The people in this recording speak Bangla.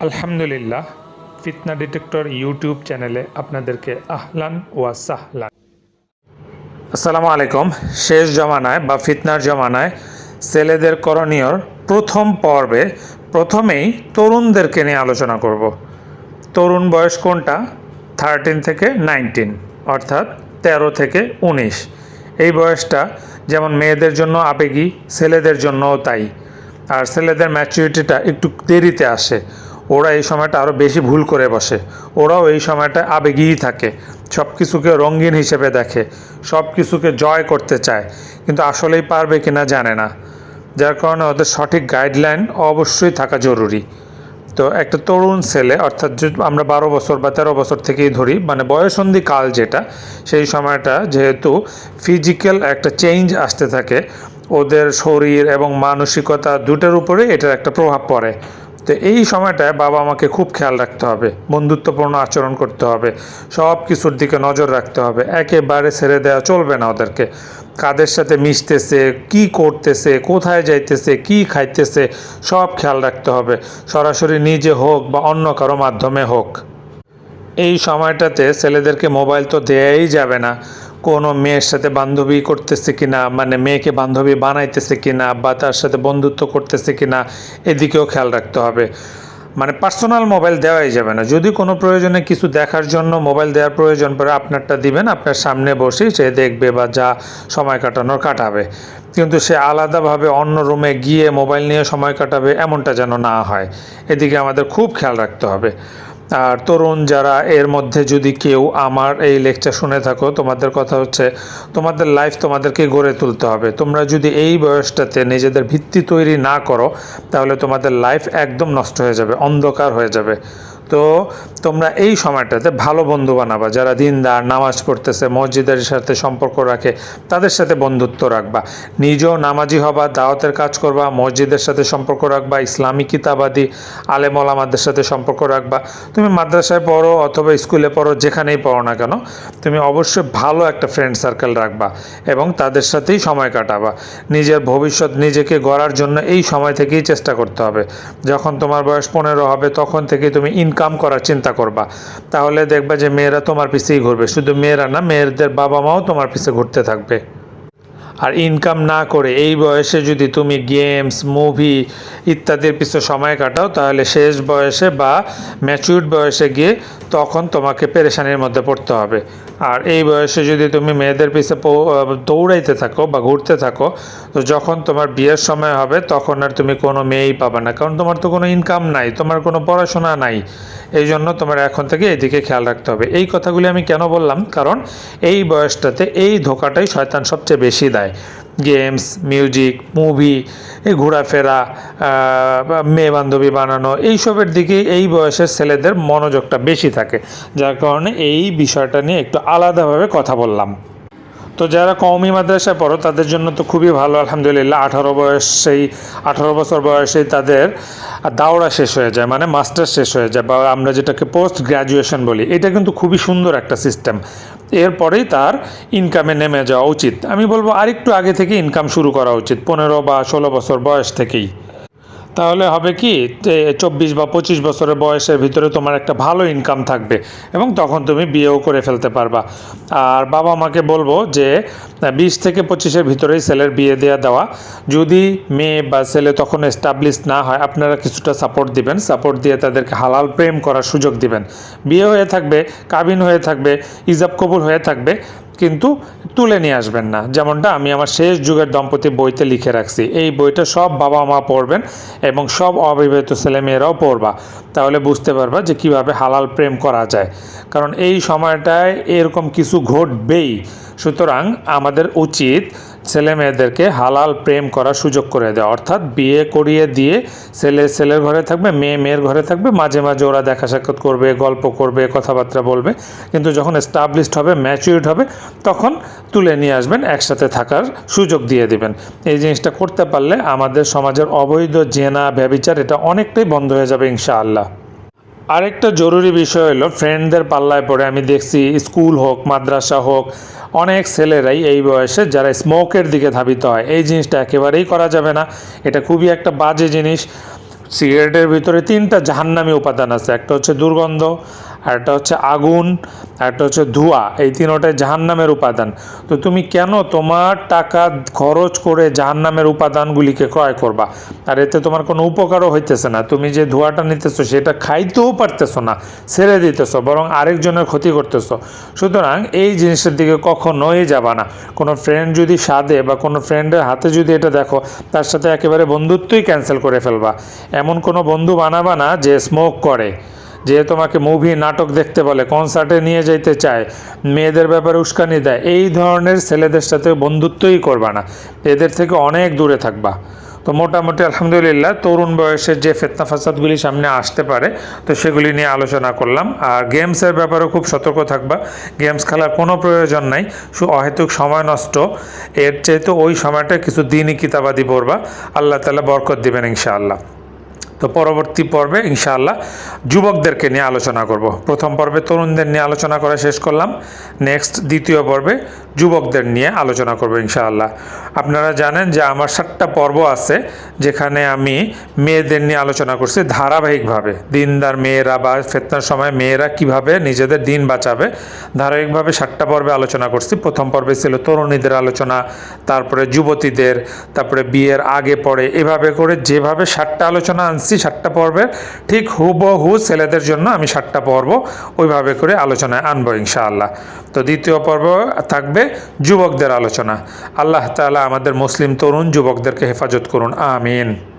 আলহামদুলিল্লাহ, ফিতনা ডিটেক্টর ইউটিউব চ্যানেলে আপনাদেরকে আহলান ওয়া সাহলান। আসসালামু আলাইকুম। শেষ জমানায় বা ফিতনার জমানায় ছেলেদের করণীয়র প্রথম পর্বে প্রথমেই তরুণদেরকে নিয়ে আলোচনা করব। তরুণ বয়স কোনটা? থার্টিন থেকে নাইনটিন অর্থাৎ তেরো থেকে উনিশ। এই বয়সটা যেমন মেয়েদের জন্য আবেগী, ছেলেদের জন্যও তাই। আর ছেলেদের ম্যাচুরিটিটা একটু দেরিতে আসে। ওরা এই সময়টা আরও বেশি ভুল করে বসে। ওরাও এই সময়টা আবেগীই থাকে। সব কিছুকে রঙিন হিসেবে দেখে সব কিছুকে জয় করতে চায়। কিন্তু আসলেই পারবে কিনা জানে না। যার কারণে ওদের সঠিক গাইডলাইন অবশ্যই থাকা জরুরি। তো একটা তরুণ ছেলে, অর্থাৎ আমরা বারো বছর বা তেরো বছর থেকেই ধরি মানে বয়সন্ধি কাল যেটা, সেই সময়টা যেহেতু ফিজিক্যাল একটা চেঞ্জ আসতে থাকে, ওদের শরীর এবং মানসিকতা দুটোর উপরে এটার একটা প্রভাব পড়ে। তো এই সময়টায় বাবা আমাকে খুব খেয়াল রাখতে হবে, বন্ধুত্বপূর্ণ আচরণ করতে হবে, সব কিছুর দিকে নজর রাখতে হবে, একেবারে ছেড়ে দেওয়া চলবে না ওদেরকে। কাদের সাথে মিশতেছে, কি করতেছে, কোথায় যাইতেছে, কি খাইতেছে, সব খেয়াল রাখতে হবে, সরাসরি নিজে হোক বা অন্য কারও মাধ্যমে হোক। এই সময়টাতে ছেলেদেরকে মোবাইল তো দেয়াই যাবে না। কোনো মেয়ের সাথে বান্ধবী করতেছে কিনা মানে মেয়েকে বান্ধবী বানাইতেছে কিনা বা তার সাথে বন্ধুত্ব করতেছে কিনা, এদিকেও খেয়াল রাখতে হবে। মানে পার্সোনাল মোবাইল দেওয়াই যাবে না। যদি কোনো প্রয়োজনে কিছু দেখার জন্য মোবাইল দেওয়ার প্রয়োজন পড়ে, আপনারটা দিবেন, আপনার সামনে বসেই সে দেখবে বা যা সময় কাটানোর কাটাবে। কিন্তু সে আলাদাভাবে অন্য রুমে গিয়ে মোবাইল নিয়ে সময় কাটাবে, এমনটা যেন না হয়। এদিকে আমাদের খুব খেয়াল রাখতে হবে। আর তরুণ যারা এর মধ্যে যদি কেউ আমার এই লেকচার শুনে থাকো, তোমাদের কথা হচ্ছে তোমাদের লাইফ তোমাদেরকে গড়ে তুলতে হবে। তোমরা যদি এই বয়সটাতে নিজেদের ভিত্তি তৈরি না করো, তাহলে তোমাদের লাইফ একদম নষ্ট হয়ে যাবে, অন্ধকার হয়ে যাবে। তো তোমরা এই সময়টাতে ভালো বন্ধু বানাবা। যারা দিনদার, নামাজ পড়তেছে, মসজিদের সাথে সম্পর্ক রাখে, তাদের সাথে বন্ধুত্ব রাখবা। নিজেও নামাজি হবা, দাওয়াতের কাজ করবা, মসজিদের সাথে সম্পর্ক রাখবা ইসলামী কিতাবাদি, আলেম সাথে সম্পর্ক রাখবা। তুমি মাদ্রাসায় পড়ো অথবা স্কুলে পড়ো, যেখানেই পড়ো না কেন, তুমি অবশ্যই ভালো একটা ফ্রেন্ড সার্কেল রাখবা এবং তাদের সাথেই সময় কাটাবা। নিজের ভবিষ্যৎ নিজেকে গড়ার জন্য এই সময় থেকেই চেষ্টা করতে হবে। যখন তোমার বয়স পনেরো হবে, তখন থেকেই তুমি ইনকাম করার চিন্তা করবা। তাহলে দেখবা যে মেয়েরা তোমার পিছেই ঘুরবে। শুধু মেয়েরা না, মেয়েদের বাবা মাও তোমার পিছিয়ে ঘুরতে থাকবে। আর ইনকাম না করে, এই বয়সে যদি তুমি গেমস মুভি ইত্যাদির পিছু সময় কাটাও, তাহলে শেষ বয়সে বা ম্যাচিউর্ড বয়সে গিয়ে তখন তোমাকে পেরেশানির মধ্যে পড়তে হবে। আর এই বয়সে যদি তুমি মেয়েদের পিছে দৌড়াইতে থাকো বা ঘুরতে থাকো, তো যখন তোমার বিয়ের সময় হবে, তখন আর তুমি কোনো মেয়েই পাবে না। কারণ তোমার তো কোনো ইনকাম নাই, তোমার কোনো পড়াশোনা নাই। এই জন্য তোমার এখন থেকে এদিকে খেয়াল রাখতে হবে। এই কথাগুলি আমি কেন বললাম? কারণ এই বয়সটাতে এই ধোকাটাই শয়তান সবচেয়ে বেশি দেয়। গেমস মিউজিক মুভি ঘোরাফেরা মেয়ে বান্ধবী বানানো, এইসবের দিকে এই বয়সের ছেলেদের মনোযোগটা বেশি থাকে। যার কারণে এই বিষয়টা নিয়ে একটু আলাদাভাবে কথা বললাম। তো যারা কওমি মাদ্রাসায় পড়ো, তাদের জন্য তো খুবই ভালো, আলহামদুলিল্লাহ। আঠারো বয়সেই আঠারো বছর বয়সেই তাদের দাওড়া শেষ হয়ে যায় মানে মাস্টার শেষ হয়ে যায়, বা আমরা যেটাকে পোস্ট গ্র্যাজুয়েশন বলি। এটা কিন্তু খুবই সুন্দর একটা সিস্টেম। এরপরেই তার ইনকামে নেমে যাওয়া উচিত। আমি বলব আরেকটু আগে থেকে ইনকাম শুরু করা উচিত, পনেরো বা ষোলো বছর বয়স থেকেই। তাহলে হবে কি চব্বিশ বা পঁচিশ বছরের বয়সের ভিতরে তোমার একটা ভালো ইনকাম থাকবে এবং তখন তুমি বিয়েও করে ফেলতে পারবা। আর বাবা মাকে বলব যে, বিশ থেকে পঁচিশের ভিতরেই ছেলের বিয়ে দেওয়া দেওয়া। যদি মেয়ে বা ছেলে তখন এস্টাবলিশ না হয়, আপনারা কিছুটা সাপোর্ট দিবেন। সাপোর্ট দিয়ে তাদেরকে হালাল প্রেম করার সুযোগ দিবেন। বিয়ে হয়ে থাকবে, কাবিন হয়ে থাকবে ইজাব কবুল হয়ে থাকবে। কিন্তু তুলে নিয়ে আসবেন না। যেমনটা আমি আমার শেষ যুগের দম্পতি বইতে লিখে রাখছি। এই বইটা সব বাবা মা পড়বেন এবং সব অবিবাহিত ছেলেমেয়েরাও পড়বা। তাহলে বুঝতে পারবা যে কীভাবে হালাল প্রেম করা যায়। কারণ এই সময়টায় এরকম কিছু ঘটবেই। সুতরাং আমাদের উচিত ছেলে মেয়েদেরকে হালাল প্রেম করার সুযোগ করে দেয়। অর্থাৎ বিয়ে করিয়ে দিয়ে ছেলে, ছেলের ঘরে থাকবে, মেয়ে, মেয়ের ঘরে থাকবে, মাঝে মাঝে ওরা দেখা সাক্ষাৎ করবে, গল্প করবে, কথাবার্তা বলবে। কিন্তু যখন এস্টাবলিশড হবে ম্যাচিউরড হবে, তখন তুলে নিয়ে আসবেন, একসাথে থাকার সুযোগ দিয়ে দেবেন। এই জিনিসটা করতে পারলে আমাদের সমাজের অবৈধ জেনা, ব্যবিচার এটা অনেকটাই বন্ধ হয়ে যাবে ইনশাআল্লাহ। আরেকটা জরুরি বিষয় হলো ফ্রেন্ডদের পাল্লায় পড়ে আমি দেখছি স্কুল হোক, মাদ্রাসা হোক, অনেক ছেলেরাই এই বয়সে যারা স্মোকের দিকে ধাবিত হয়, এই জিনিসটা একেবারেই করা যাবে না। এটা খুবই একটা বাজে জিনিস। সিগারেটের ভিতরে তিনটা জাহান্নামি উপাদান আছে, একটা হচ্ছে দুর্গন্ধ আর একটা হচ্ছে আগুন, আর একটা হচ্ছে ধোঁয়া, এই তিনোটাই জাহান্নামের উপাদান। তো তুমি কেন তোমার টাকা খরচ করে জাহান্নামের উপাদানগুলিকে ক্রয় করবা? আর এতে তোমার কোনো উপকারও হইতেছে না। তুমি যে ধোঁয়াটা নিতেছো, সেটা খাইতেও পারতেছো না, ছেড়ে দিতেছো, বরং আরেকজনের ক্ষতি করতেছো। সুতরাং এই জিনিসের দিকে কখনোই যাবা না। কোনো ফ্রেন্ড যদি সাদে বা কোনো ফ্রেন্ডের হাতে যদি এটা দেখো, তার সাথে একেবারে বন্ধুত্বই ক্যান্সেল করে ফেলবা। এমন কোনো বন্ধু বানাবা না যে স্মোক করে। যে তোমাকে মুভি নাটক দেখতে বলে কনসার্টে নিয়ে যেতে চায়, মেয়েদের ব্যাপারে উস্কানি দেয়, এই ধরনের ছেলেদের সাথে বন্ধুত্বই করবা না। এদের থেকে অনেক দূরে থাকবা। তো মোটামুটি আলহামদুলিল্লাহ, তরুণ বয়সের যে ফেতনা ফাসাদগুলি সামনে আসতে পারে, তো সেগুলি নিয়ে আলোচনা করলাম। আর গেমসের ব্যাপারেও খুব সতর্ক থাকবা। গেমস খেলার কোনো প্রয়োজন নাই অহেতুক সময় নষ্ট। এর চাইতে ওই সময়টা কিছু দিনই কিতাবাদি পড়বা। আল্লাহ তালা বরকত দিবেন ইনশাআল্লাহ। তো পরবর্তী পর্বে ইনশাআল্লাহ যুবকদেরকে নিয়ে আলোচনা করব। প্রথম পর্বে তরুণদের নিয়ে আলোচনা করা শেষ করলাম। নেক্সট দ্বিতীয় পর্বে যুবকদের নিয়ে আলোচনা করব ইনশাআল্লাহ। আপনারা জানেন যে আমার সাতটা পর্ব আছে যেখানে আমি মেয়েদের নিয়ে আলোচনা করছি ধারাবাহিকভাবে। দিনদার মেয়েরা বা ফেতনার সময় মেয়েরা কীভাবে নিজেদের দিন বাঁচাবে, ধারাবাহিকভাবে সাতটা পর্বে আলোচনা করছি। প্রথম পর্বে ছিল তরুণীদের আলোচনা, তারপরে যুবতীদের, তারপরে বিয়ের আগে পরে, এভাবে করে যেভাবে সাতটা আলোচনা আনছি সাতটা পর্বের ঠিক হুবহু ছেলেদের জন্য আমি সাতটা পর্ব ওইভাবে করে আলোচনায় আনব ইনশাআল্লাহ। তো দ্বিতীয় পর্ব থাকবে যুবকদের আলোচনা। আল্লাহ তালা আমাদের মুসলিম তরুণ যুবকদেরকে হেফাজত করুন, আমিন।